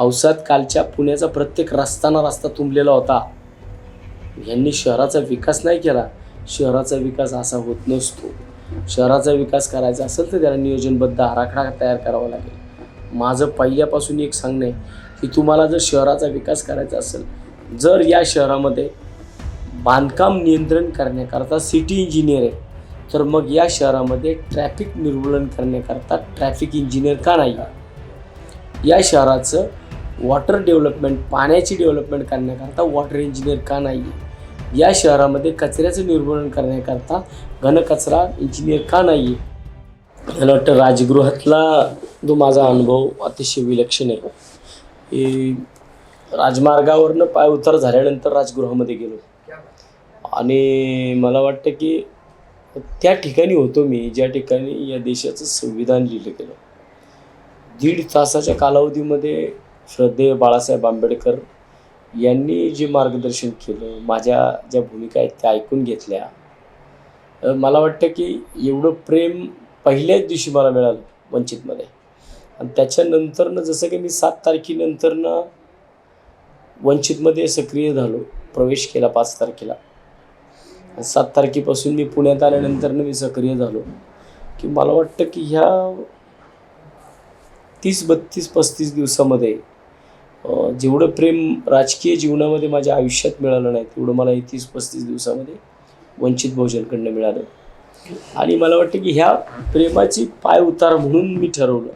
पावसात कालच्या पुण्याचा प्रत्येक रस्ताना रस्ता तुंबलेला होता. यांनी शहराचा विकास नाही केला. शहराचा विकास असा होत नसतो. शहराचा विकास करायचा असेल तर त्याला नियोजनबद्ध आराखडा तयार करावा लागेल. माझं पहिल्यापासून एक सांगणं आहे की तुम्हाला जर शहराचा विकास करायचा असेल जर या शहरामध्ये बांधकाम नियंत्रण करण्याकरता सिटी इंजिनियर आहे तर मग या शहरामध्ये ट्रॅफिक निर्मूलन करण्याकरता ट्रॅफिक इंजिनियर का नाही? या शहराचं वॉटर डेव्हलपमेंट पाण्याची डेव्हलपमेंट करण्याकरता वॉटर इंजिनियर का नाही या शहरामध्ये कचऱ्याचं निर्मूलन करण्याकरता घनकचरा इंजिनियर का नाही मला वाटतं राजगृहातला जो माझा अनुभव अतिशय विलक्षण आहे. की राजमार्गावरनं पाय उतार झाल्यानंतर राजगृहामध्ये गेलो. आणि मला वाटतं की त्या ठिकाणी होतो मी ज्या ठिकाणी या देशाचं संविधान लिहिलं गेलं. दीड तासाच्या कालावधीमध्ये श्रद्धेय बाळासाहेब आंबेडकर यांनी जे मार्गदर्शन केलं माझ्या ज्या भूमिका आहेत त्या ऐकून घेतल्या मला वाटतं की एवढं प्रेम पहिल्याच दिवशी मला मिळालं वंचितमध्ये. आणि त्याच्यानंतरनं जसं की मी सात तारखेनंतरनं वंचितमध्ये सक्रिय झालो प्रवेश केला पाच तारखेला. सात तारखेपासून मी पुण्यात आल्यानंतरनं मी सक्रिय झालो. की मला वाटतं की ह्या तीस बत्तीस पस्तीस दिवसामध्ये जेवढं प्रेम राजकीय जीवनामध्ये माझ्या आयुष्यात मिळालं नाही तेवढं मला हे तीस पस्तीस दिवसामध्ये वंचित बहुजनकडनं मिळालं. आणि मला वाटतं की ह्या प्रेमाची पाय उतार म्हणून मी ठरवलं.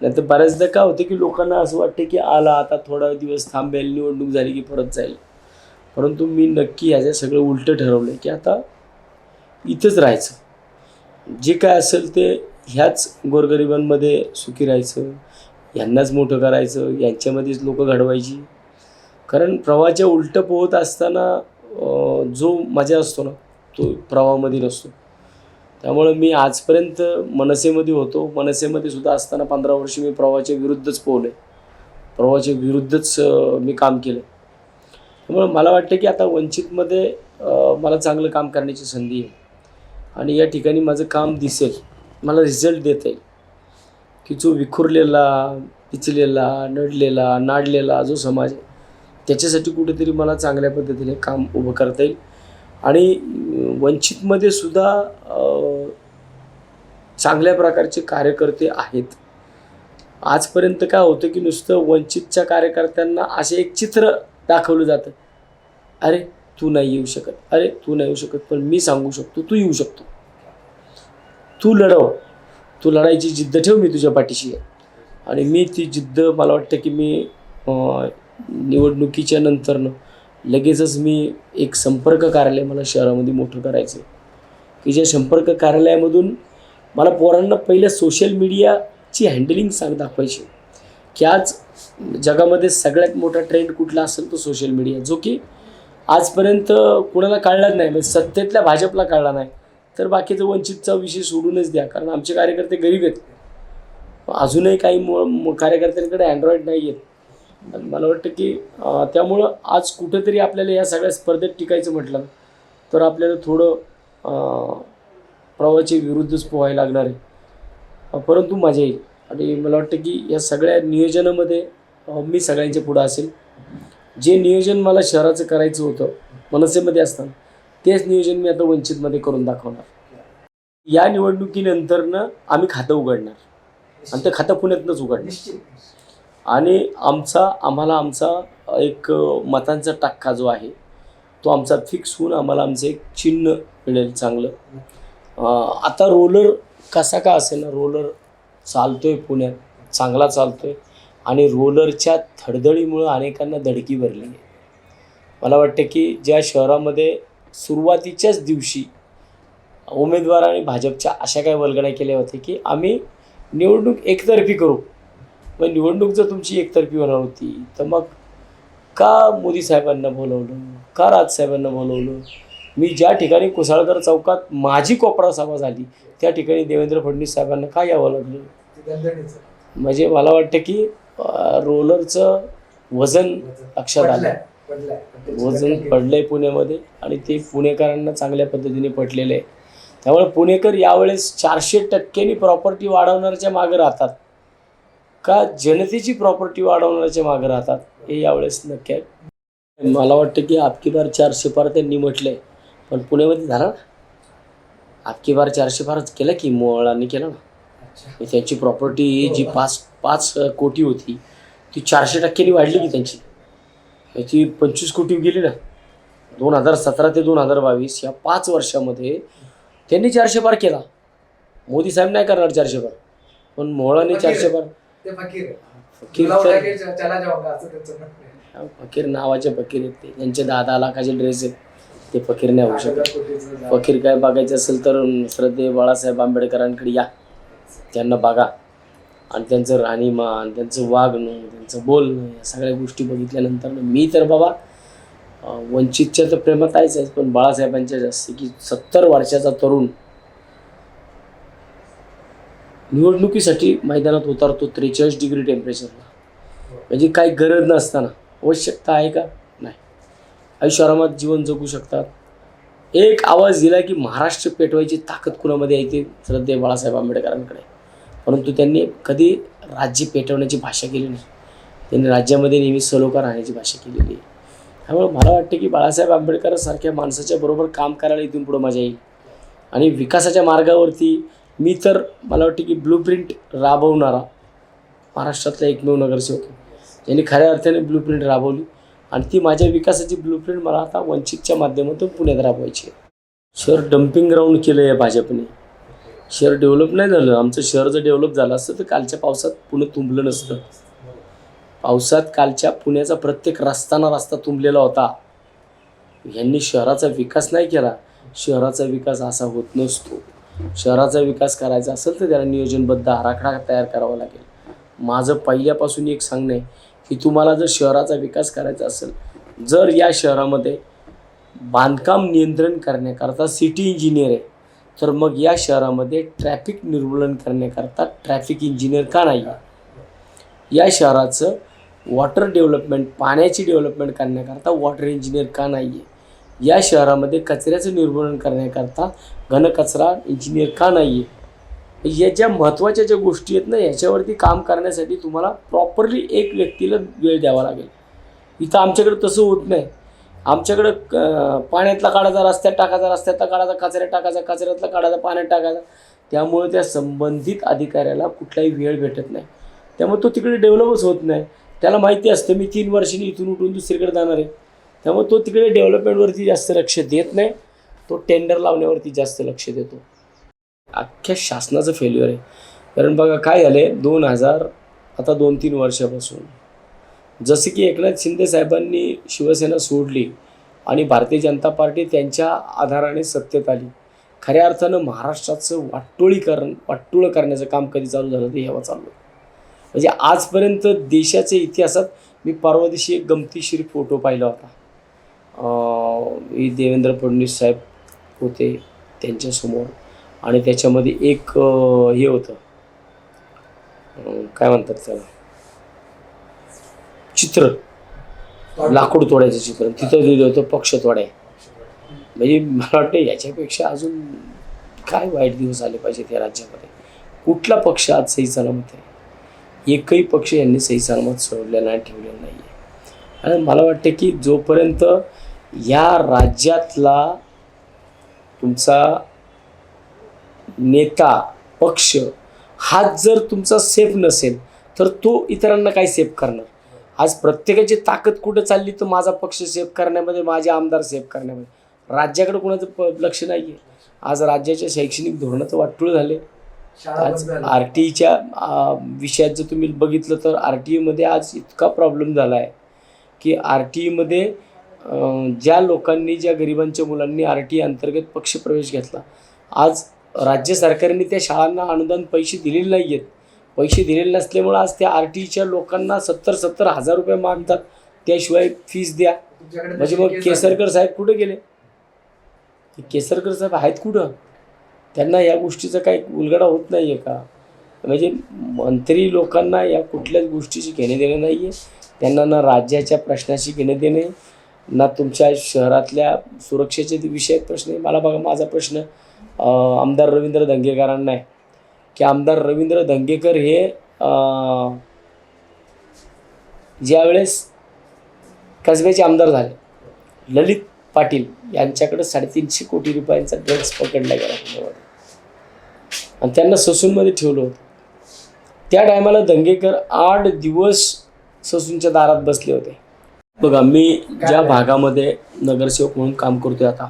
नाहीतर बऱ्याचदा काय होतं की लोकांना असं वाटतं की आला आता थोडा दिवस थांबेल निवडणूक झाली की परत जाईल. परंतु मी नक्की ह्याचं सगळं उलटं ठरवलं की आता इथंच राहायचं. जे काय असेल ते ह्याच गोरगरिबांमध्ये सुखी राहायचं यांनाच मोठं करायचं यांच्यामध्येच लोकं घडवायची. कारण प्रवाहाच्या उलटं पोहत असताना जो मजा असतो ना तो प्रवाहामध्ये नसतो त्यामुळं मी आजपर्यंत मनसेमध्ये होतो. मनसेमध्ये सुद्धा असताना पंधरा वर्ष मी प्रवाहाच्या विरुद्धच पोहले. प्रवाहाच्या विरुद्धच मी काम केलं. त्यामुळं मला वाटतं की आता वंचितमध्ये मला चांगलं काम करण्याची संधी आहे. आणि या ठिकाणी माझं काम दिसेल. मला रिझल्ट देता येईल. की जो विखुरलेला पिचलेला नडलेला नाडलेला जो समाज आहे त्याच्यासाठी कुठेतरी मला चांगल्या पद्धतीने काम उभं करता येईल. आणि वंचितमध्ये सुद्धा चांगल्या प्रकारचे कार्यकर्ते आहेत. आजपर्यंत काय होतं की नुसतं वंचितच्या कार्यकर्त्यांना असे एक चित्र दाखवलं जातं. अरे तू नाही येऊ शकत. अरे तू नाही येऊ शकत. पण मी सांगू शकतो तू येऊ शकतो. तू लढव. तू लढायची जिद्द ठेव मी तुझ्या पाठीशी. आहे आणि मी ती जिद्द मला वाटतं की मी निवडणुकीच्या नंतरनं लगेचच मी एक संपर्क कार्यालय मला शहरामध्ये मोठं करायचं आहे की ज्या संपर्क कार्यालयामधून मला पोरांना पहिलं सोशल मीडियाची हँडलिंग सांग दाखवायची. की आज जगामध्ये सगळ्यात मोठा ट्रेंड कुठला असेल तो सोशल मीडिया जो की आजपर्यंत कुणाला कळलाच नाही. म्हणजे सत्तेतल्या भाजपला कळला नाही. तर बाकीचं वंचितचा विषय सोडूनच द्या. कारण आमचे कार्यकर्ते गरीब आहेत. अजूनही काही मु कार्यकर्त्यांकडे अँड्रॉइड नाही आहेत आणि मला वाटतं की त्यामुळं आज कुठंतरी आपल्याला या सगळ्या स्पर्धेत टिकायचं म्हटलं तर आपल्याला थोडं अं, प्रवाहाच्या विरुद्धच पोहायला लागणार आहे. परंतु मजा येईल. आणि मला वाटतं की या सगळ्या नियोजनामध्ये मी सगळ्यांच्या पुढं असेल. जे नियोजन मला शहराचं करायचं होतं मनसेमध्ये असताना तेच नियोजन मी आता वंचितमध्ये करून दाखवणार. या निवडणुकीनंतरनं आम्ही खातं उघडणार. आणि ते खातं पुण्यातनंच उघडणार. आणि आमचा आम्हाला आमचा एक मतांचा टक्का जो आहे तो आमचा फिक्स होऊन आम्हाला आमचं एक चिन्ह मिळेल चांगलं. आता रोलर कसा का असेल ना रोलर चालतोय पुण्यात चांगला चालतोय आणि रोलरच्या थडधडीमुळं अनेकांना धडकी भरली आहे. मला वाटतं की ज्या शहरामध्ये सुरुवातीच्याच दिवशी उमेदवारांनी भाजपच्या अशा काही वल्गण्या केल्या होत्या की आम्ही निवडणूक एकतर्फी करू. मग निवडणूक जर तुमची एकतर्फी होणार होती तर मग का मोदी साहेबांना बोलवलं? का राजसाहेबांना बोलवलं? मी ज्या ठिकाणी कुसाळकर चौकात माझी कोपरा सभा झाली त्या ठिकाणी देवेंद्र फडणवीस साहेबांना का यावं लागलं? म्हणजे मला वाटतं की रोलरचं वजन लक्षात आलं वजन पडलंय पुण्यामध्ये आणि ते पुणेकरांना चांगल्या पद्धतीने पटलेलं आहे. त्यामुळे पुणेकर यावेळेस चारशे टक्क्यांनी प्रॉपर्टी वाढवणाऱ्याच्या मागे राहतात. का जनतेची प्रॉपर्टी वाढवण्याच्या मागे राहतात हे यावेळेस नक्की आहे. मला वाटतं की आपकी बार चारशे पार त्यांनी म्हटलंय. पण पुण्यामध्ये झाला ना? आपकी बार चारशे पारच केलं की मोहळांनी केलं ना? त्यांची प्रॉपर्टी जी पाच पाच कोटी होती ती चारशे टक्क्यांनी वाढली की त्यांची? ती पंचवीस कोटी गेली ना. दोन हजार सतरा ते दोन हजार बावीस या पाच वर्षामध्ये त्यांनी चारशे पार केला. मोदी साहेब नाही करणार चारशे पार. पण मोहळाने चारशे पार. ते फकीर. फकीर नावाचे फकीर आहेत ते. त्यांचे दहा दहा लाखाचे ड्रेस आहेत. ते फकीर नाही होऊ शकत. फकीर काय बघायचं असेल तर श्रद्धे बाळासाहेब आंबेडकरांकडे या. त्यांना बघा. आणि त्यांचं राहणीमान त्यांचं वागणं त्यांचं बोलणं या सगळ्या गोष्टी बघितल्यानंतर मी तर बाबा वंचितच्या तर प्रेमात आहेच आहे पण बाळासाहेबांच्या जास्त की सत्तर वर्षाचा तरुण निवडणुकीसाठी मैदानात उतरतो त्रेचाळीस डिग्री टेम्परेचरला म्हणजे काही गरज नसताना. आवश्यकता आहे का? नाही. आयुष्यारामात जीवन जगू शकतात. एक आवाज दिला की महाराष्ट्र पेटवायची ताकद कुणामध्ये आहे ते श्रद्धे बाळासाहेब आंबेडकरांकडे. परंतु त्यांनी कधी राज्य पेटवण्याची भाषा केली नाही. त्यांनी राज्यामध्ये नेहमी सलोखा राहण्याची भाषा केलेली आहे. त्यामुळे मला वाटतं की बाळासाहेब आंबेडकरांसारख्या माणसाच्या बरोबर काम करायला इथून पुढं मजा येईल. आणि विकासाच्या मार्गावरती मी तर मला वाटते की ब्लूप्रिंट राबवणारा महाराष्ट्रातला एकमेव नगरसेवक ज्यांनी खऱ्या अर्थाने ब्लूप्रिंट राबवली आणि ती माझ्या विकासाची ब्लूप्रिंट मला आता वंचितच्या माध्यमातून पुण्यात राबवायची आहे. शहर डम्पिंग ग्राउंड केलं आहे भाजपने. शहर डेव्हलप नाही झालं. आमचं शहर जर डेव्हलप झालं असतं तर कालच्या पावसात पुणे तुंबलं नसतं. पावसात कालच्या पुण्याचा प्रत्येक रस्ताना रस्ता तुंबलेला होता. यांनी शहराचा विकास नाही केला. शहराचा विकास असा होत नसतो. शहराचा विकास करायचा असेल तर त्याला नियोजनबद्ध आराखडा तयार करावा लागेल. माझं पहिल्यापासून एक सांगणं आहे की तुम्हाला जर शहराचा विकास करायचा असेल जर या शहरामध्ये बांधकाम नियंत्रण करण्याकरता सिटी इंजिनियर आहे तर मग या शहरामध्ये ट्रॅफिक निर्मूलन करण्याकरता ट्रॅफिक इंजिनियर का नाही? आहे या शहराचं वॉटर डेव्हलपमेंट पाण्याची डेव्हलपमेंट करण्याकरता वॉटर इंजिनियर का नाही आहे या शहरामध्ये कचऱ्याचं निर्मूलन करण्याकरता घनकचरा इंजिनियर का नाही आहे या ज्या महत्त्वाच्या ज्या गोष्टी आहेत ना याच्यावरती काम करण्यासाठी तुम्हाला प्रॉपरली एक व्यक्तीला वेळ द्यावा लागेल. इथं आमच्याकडे तसं होत नाही. आमच्याकडं क- पाण्यातला काढायचा रस्त्यात टाकायचा रस्त्यातला काढायचा कचऱ्यात टाकायचा कचऱ्यातला काढायचा पाण्यात टाकायचा. त्यामुळे त्या संबंधित अधिकाऱ्याला कुठलाही वेळ भेटत नाही. त्यामुळे तो तिकडे डेव्हलपच होत नाही. त्याला माहिती असतं मी तीन वर्षांनी इथून उठून दुसरीकडे जाणार आहे. त्यामुळे तो तिकडे डेव्हलपमेंटवरती जास्त लक्ष देत नाही. तो टेंडर लावण्यावरती जास्त लक्ष देतो. अख्ख्या शासनाचं फेल्युअर आहे. कारण बघा काय झालं आहे दोन हजार आता दोन तीन वर्षापासून जसं की एकनाथ शिंदे साहेबांनी शिवसेना सोडली आणि भारतीय जनता पार्टी त्यांच्या आधाराने सत्तेत आली. खऱ्या अर्थानं महाराष्ट्राचं वाटोळीकरण वाटोळं करण्याचं काम कधी चालू झालं ते हेवा चाललं म्हणजे आजपर्यंत देशाच्या इतिहासात मी परवा दिवशी एक गमतीशीर फोटो पाहिला होता. अं, देवेंद्र फडणवीस साहेब होते त्यांच्यासमोर आणि त्याच्यामध्ये एक हे होतं. काय म्हणतात त्याला? चित्र. लाकूड तोडायचं चित्र. तिथं लिहिलं होतं पक्ष तोडाय म्हणजे मला वाटतं याच्यापेक्षा अजून काय वाईट दिवस आले पाहिजे त्या राज्यामध्ये? कुठला पक्ष आज सही सलामत आहे? एकही पक्ष यांनी सही सलामत सोडलेला नाही ठेवलेला नाही आहे आणि मला वाटतं की जोपर्यंत या राज्यातला तुमचा नेता पक्ष हाच जर तुमचा सेफ नसेल तर तो इतरांना काय सेफ करणार? आज प्रत्येकाची ताकद कुठं चालली तर माझा पक्ष सेफ करण्यामध्ये माझे आमदार सेफ करण्यामध्ये. राज्याकडे कुणाचं प लक्ष नाही आहे आज राज्याच्या शैक्षणिक धोरणाचं वाटूळ झाले. आज. आर टी ईच्या विषयात जर तुम्ही बघितलं तर आर टी ईमध्ये आज इतका प्रॉब्लेम झाला आहे की आर टी ईमध्ये ज्या लोकांनी ज्या गरिबांच्या मुलांनी आर टी अंतर्गत पक्षप्रवेश घेतला आज राज्य सरकारने त्या शाळांना अनुदान पैसे दिलेले नाही आहेत पैसे दिलेले नसल्यामुळं आज त्या आर टी ईच्या लोकांना सत्तर सत्तर हजार रुपये मागतात. त्याशिवाय फीस द्या. म्हणजे मग केस केसरकर साहेब कुठे गेले? केसरकर साहेब आहेत कुठं? त्यांना या गोष्टीचा काही उलगडा होत नाही आहे का? म्हणजे मंत्री लोकांना या कुठल्याच गोष्टीशी घेणे देणे नाही आहे त्यांना ना राज्याच्या प्रश्नाशी घेणे देणे ना तुमच्या शहरातल्या सुरक्षेचे विषयात प्रश्न आहे. मला बघा माझा प्रश्न आमदार रवींद्र दंगेकरांना आहे. की आमदार रवींद्र दंगेकर हे ज्यावेळेस कसब्याचे आमदार झाले ललित पाटील यांच्याकडे साडेतीनशे कोटी रुपयांचा ड्रग्ज पकडला गेला पुण्यामध्ये आणि त्यांना ससूनमध्ये ठेवलं होतं. त्या टायमाला दंगेकर आठ दिवस ससूनच्या दारात बसले होते. बघा मी ज्या भागामध्ये नगरसेवक म्हणून काम करतोय आता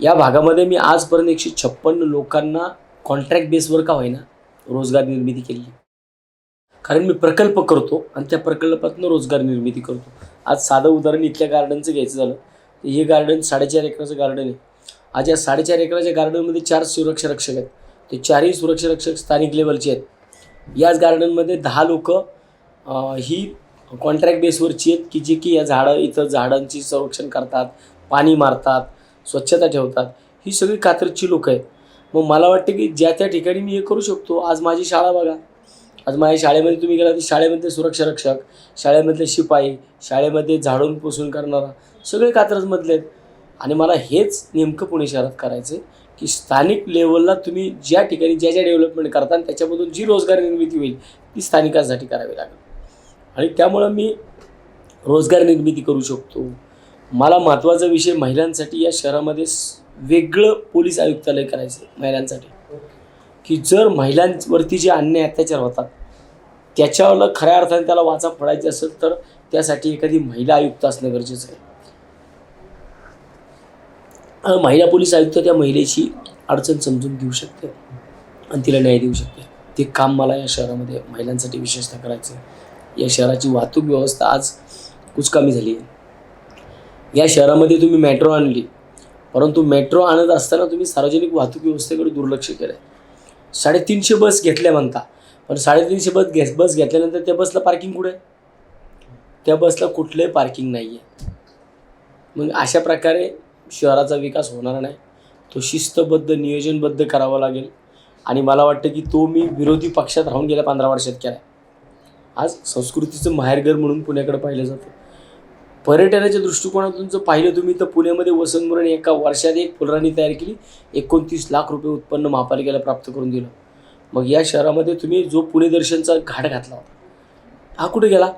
या भागामध्ये मी आजपर्यंत एकशे छप्पन्न लोकांना कॉन्ट्रॅक्ट बेसवर का होईना रोजगार निर्मिती केली. कारण मी प्रकल्प करतो आणि त्या प्रकल्पातून रोजगार निर्मिती करतो. आज साधं उदाहरण इथल्या गार्डनचं घ्यायचं झालं. तर हे गार्डन साडेचार एकराचं गार्डन आहे. आज या साडेचार एकराच्या गार्डनमध्ये चार सुरक्षा रक्षक आहेत. ते चारही सुरक्षा रक्षक स्थानिक लेवलचे आहेत. याच गार्डनमध्ये दहा लोक ही कॉन्ट्रॅक्ट बेसवरची आहेत की जे की या झाडं इथं झाडांची संरक्षण करतात पाणी मारतात स्वच्छता ठेवतात. ही सगळी कात्रची लोकं आहेत. मग मला वाटतं की ज्या त्या ठिकाणी मी हे करू शकतो आज माझी शाळा बघा. आज माझ्या शाळेमध्ये तुम्ही गेला तर शाळेमध्ये सुरक्षा रक्षक शाळेमधले शिपाई शाळेमध्ये झाडून पुसून करणारा सगळे कात्रजमधले आहेत. आणि मला हेच नेमकं पुणे शहरात करायचं आहे की स्थानिक लेवलला तुम्ही ज्या ठिकाणी ज्या ज्या डेव्हलपमेंट करता आणि त्याच्यामधून जी रोजगार निर्मिती होईल ती स्थानिकांसाठी करावी लागेल. आणि त्यामुळं मी रोजगार निर्मिती करू शकतो. मला महत्त्वाचा विषय महिलांसाठी या शहरामध्ये वेगळं पोलीस आयुक्तालय करायचं महिलांसाठी. की जर महिलांवरती जे अन्याय अत्याचार होतात त्याच्यावर खऱ्या अर्थाने त्याला वाचा फोडायची असेल तर त्यासाठी एखादी महिला आयुक्त असणं गरजेचं आहे. महिला पोलीस आयुक्त त्या महिलेची अडचण समजून घेऊ शकते आणि तिला न्याय देऊ शकते. ते काम मला या शहरामध्ये महिलांसाठी विशेषतः करायचं आहे या शहराची वाहतूक व्यवस्था आज कुचकामी झाली आहे. या शहरामध्ये तुम्ही मेट्रो आणली. परंतु मेट्रो आणत असताना तुम्ही सार्वजनिक वाहतूक व्यवस्थेकडे दुर्लक्ष केलं आहे साडेतीनशे बस घेतल्या म्हणता पण साडेतीनशे बस घे बस घेतल्यानंतर त्या बसला पार्किंग कुठे? त्या बसला कुठलंही पार्किंग नाही आहे मग अशा प्रकारे शहराचा विकास होणार नाही. तो शिस्तबद्ध नियोजनबद्ध करावा लागेल. आणि मला वाटतं की तो मी विरोधी पक्षात राहून गेल्या पंधरा वर्षात केला आज संस्कृतीचं माहेरघर म्हणून पुण्याकडे पाहिलं जातं. पर्यटनाच्या दृष्टिकोनातून जर पाहिलं तुम्ही तर पुण्यामध्ये वसंतमुराने एका वर्षात एक फुलराणी तयार केली एकोणतीस लाख रुपये उत्पन्न महापालिकेला प्राप्त करून दिलं. मग या शहरामध्ये तुम्ही जो पुणे दर्शनचा घाट घातला होता हा कुठे गेला?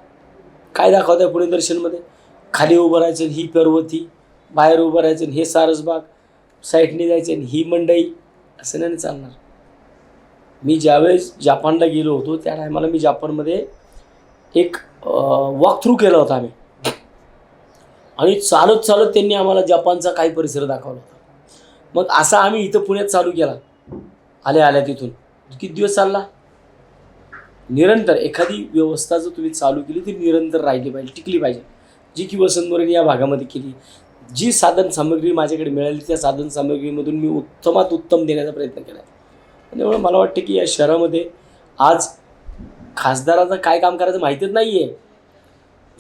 काय दाखवताय पुणे दर्शनमध्ये? खाली उभं राहायचं ही पर्वती बाहेर उभं राहायचं आणि हे सारसबाग साईडने जायचं आणि ही मंडई असं नाही चालणार? मी ज्यावेळेस जापानला गेलो होतो त्या टायमाला मी जापानमध्ये एक वॉक थ्रू केला होता आम्ही. आणि चालत चालत त्यांनी आम्हाला जपानचा काही परिसर दाखवला होता. मग असा आम्ही इथं पुण्यात चालू केला. आल्या आल्या तिथून. किती दिवस चालला? निरंतर. एखादी व्यवस्था जर तुम्ही चालू केली ती निरंतर राहिली पाहिजे टिकली पाहिजे. जी की वसंतमोरेने या भागामध्ये केली. जी साधन सामग्री माझ्याकडे मिळाली त्या साधन सामग्रीमधून मी उत्तमात उत्तम देण्याचा प्रयत्न केला. त्यामुळे मला वाटतं की या शहरामध्ये आज खासदाराचं काय काम करायचं माहितीच नाही आहे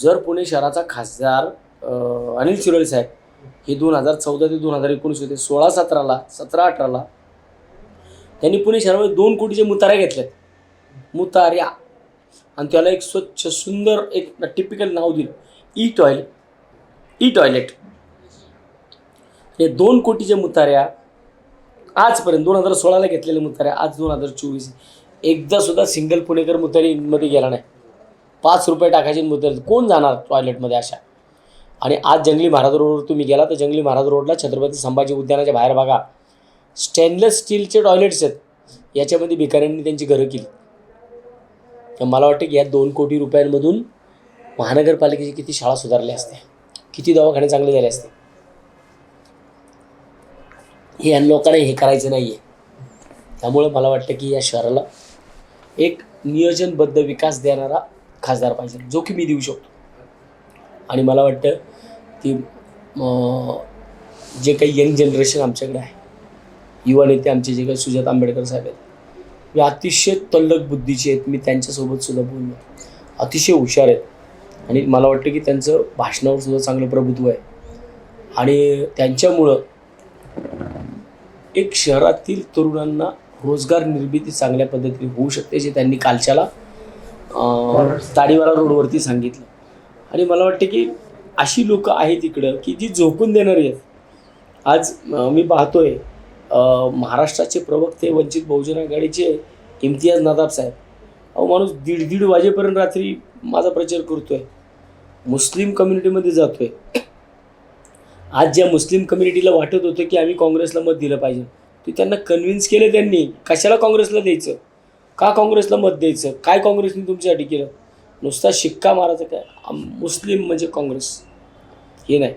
जर पुणे शहराचा खासदार अनिल शिरोळे साहेब हे दोन हजार चौदा ते दोन हजार एकोणीस होते सोळा सतराला सतरा अठराला त्यांनी पुणे शहरामध्ये दोन कोटीचे मुताऱ्या घेतल्यात मुताऱ्या. आणि त्याला एक स्वच्छ सुंदर एक टिपिकल नाव दिलं. ई टॉयलेट ई टॉयलेट हे दोन कोटीच्या मुताऱ्या आजपर्यंत दोन हजार सोळाला घेतलेल्या मुताऱ्या आज दोन हजार चोवीस. एकदा सुद्धा सिंगल पुणेकर मुतारीमध्ये गेला नाही. पाच रुपये टाकायचे मुतारी. कोण जाणार टॉयलेटमध्ये अशा? आणि आज जंगली महाराज रोडवर तुम्ही गेला तर जंगली महाराज रोडला छत्रपती संभाजी उद्यानाच्या बाहेर बघा. स्टेनलेस स्टीलचे टॉयलेट्स आहेत. याच्यामध्ये भिकाऱ्यांनी त्यांची घरं केली. तर मला वाटतं की या दोन कोटी रुपयांमधून महानगरपालिकेची किती शाळा सुधारल्या असत्या. किती दवाखाने चांगले झाले असते. हे या लोकांना हे करायचं नाही आहे त्यामुळं मला वाटतं की या शहराला एक नियोजनबद्ध विकास देणारा खासदार पाहिजे. जो की मी देऊ शकतो. आणि मला वाटतं की जे काही यंग जनरेशन आमच्याकडे आहे युवा नेते आमचे जे काही सुजात आंबेडकर साहेब आहेत मी अतिशय तल्लक बुद्धीचे आहेत. मी त्यांच्यासोबत सुद्धा बोललो. अतिशय हुशार आहेत. आणि मला वाटतं की त्यांचं भाषणावर सुद्धा चांगलं प्रभुत्व आहे. आणि त्यांच्यामुळं एक शहरातील तरुणांना रोजगार निर्मिती चांगल्या पद्धतीने होऊ शकते जे त्यांनी कालच्याला ताडीवाला रोडवरती सांगितलं. आणि मला वाटतं की अशी लोकं आहेत इकडं की जी झोकून देणारी आहेत. आज मी पाहतोय महाराष्ट्राचे प्रवक्ते वंचित बहुजन आघाडीचे इम्तियाज नादाब साहेब. अहो माणूस दीड दीड वाजेपर्यंत रात्री माझा प्रचार करतोय. मुस्लिम कम्युनिटीमध्ये जातोय. आज ज्या मुस्लिम कम्युनिटीला वाटत होतं की आम्ही काँग्रेसला मत दिलं पाहिजे ते त्यांना कन्व्हिन्स केलं त्यांनी. कशाला काँग्रेसला द्यायचं? का काँग्रेसला मत द्यायचं? काय काँग्रेसने तुमच्यासाठी केलं? नुसता शिक्का मारायचा काय? मुस्लिम म्हणजे काँग्रेस. हे नाही.